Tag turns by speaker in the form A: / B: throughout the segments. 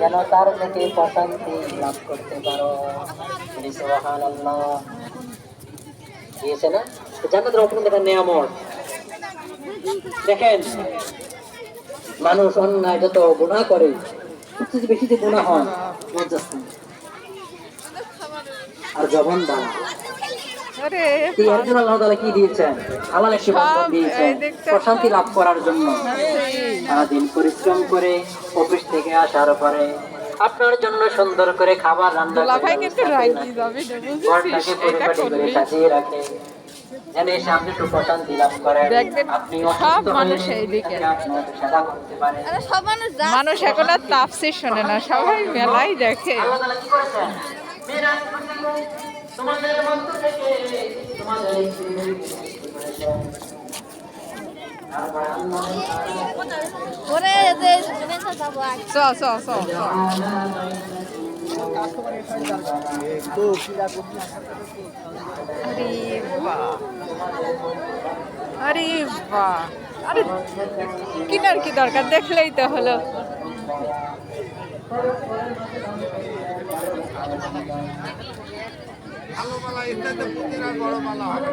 A: যেন তার থেকে প্রশান্তি লাভ করতে পারো দিয়েছে না নিয়ামত দেখেন, মানুষ অন্যায় যত গুণা করে, সবচেয়ে বেশি যে গুণা হয় আর জবান
B: আরে
A: এই একজন আল্লাহ তাআলা কি দিয়েছেন? হালাল একটি বন্ধন দিয়েছেন। প্রশান্তি লাভ করার জন্য। সারাদিন পরিশ্রম করে অফিস থেকে আসার পরে আপনার জন্য সুন্দর করে খাবার রান্না করে রাখে। ঘরটাকে পরিপাটি করে সাজিয়ে রাখে। যেন এসে আপনি একটু প্রশান্তি লাভ করেন। আপনি
B: সব মানুষ এইদিকে।
A: আপনার সেবা করতে পারেন।
B: মানুষ এখন আর তাপসি শোনে না সবাই মেলাই দেখে।
A: তোমাদের মধ্য থেকে তোমাদের
C: ওরে যে শুনেছো যাব আজ
B: চ চ চ চ। আরে বাহ। আরে বাহ। আরে কিনার কি দরকার? দেখলেই তো হলো।
D: ভালো মালা পুতির আর বড় মালা হবে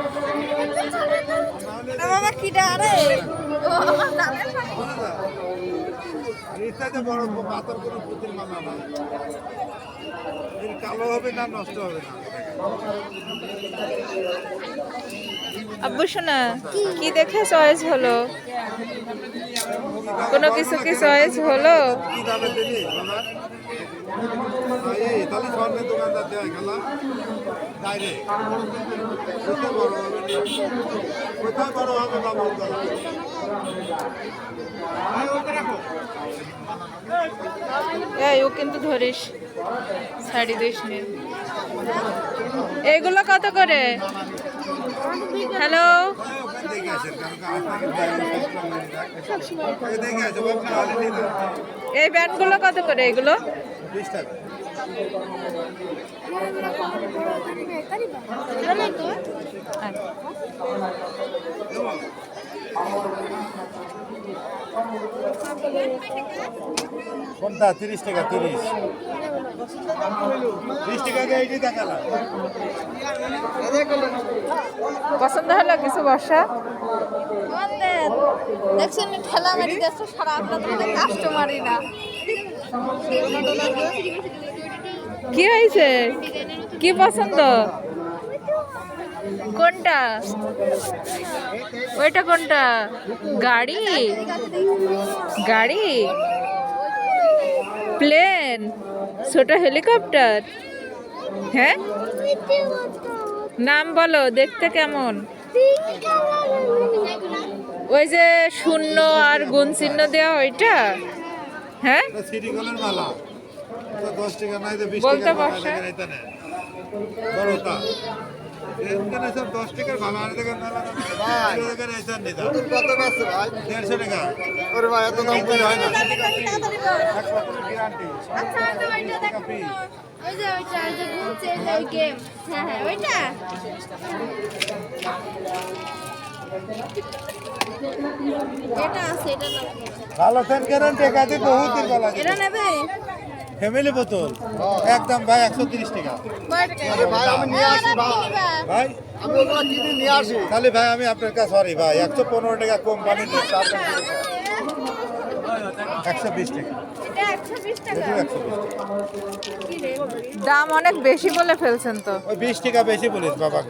C: বাবা আরে?
D: আর ইত্যাদি বড়। পাথর কোনো পুতির মালা না এর কালো হবে না নষ্ট হবে না।
B: আব্বু শোনা কি দেখে চয়েস হলো কোনো কিছু কি চয়েস হলো? ও কিন্তু ধরিস। শাড়ি দিস এগুলো কত করে? হ্যালো এই ব্যান্ডগুলো কত করে এগুলো?
D: কোনটা তিরিশ টাকা তিরিশ।
B: পছন্দ হলো কিছু বর্ষা?
C: দেখছেন ঠেলা মেরে যাচ্ছে সারা আপনার তোমাদের কাস্টমারই না।
B: কি হয়েছে? কি পছন্দ? কোনটা? ওইটা কোনটা? গাড়ি? গাড়ি? প্লেন? ছোট হেলিকপ্টার? হ্যাঁ? নাম বলো দেখতে কেমন? ওই যে শূন্য আর গুণ চিহ্ন দেওয়া ওইটা? হ্যাঁ? বলতে পারছে?
D: দেখেন এইটা নেই বড়টা এখানে সব দশ টাকার ভালো আনে দেখেন দেড়শো টাকা।
E: ওরে ভাই এত দাম করে হয় না?
D: এক বছরের গ্যারান্টি
C: আচ্ছা তো ওইটা দেখো ওই যে ওইটা ওই যে ঘুরছে ওই গেম হ্যাঁ হ্যাঁ ওইটা। এটা আছে এটা
D: ভালো ফ্যান গ্যারান্টি একাধিক বহুত দিন বলা
C: এটা নেবে?
D: ফ্যামিলি বোতল? একদম ভাই একশো তিরিশ টাকা।
E: ভাই আমি নিয়ে আসি ভাই।
D: ভাই?
E: আমি ওগুলো কিনে নিয়ে আসি।
D: তাহলে ভাই আমি আপনার কাছে সরি ভাই একশো পনেরো টাকা কোম্পানি দিচ্ছে একশো বিশ টাকা।
B: দাম অনেক বেশি বলে ফেলছেন তো।
D: ওই বিশ টাকা বেশি বলিস বাবা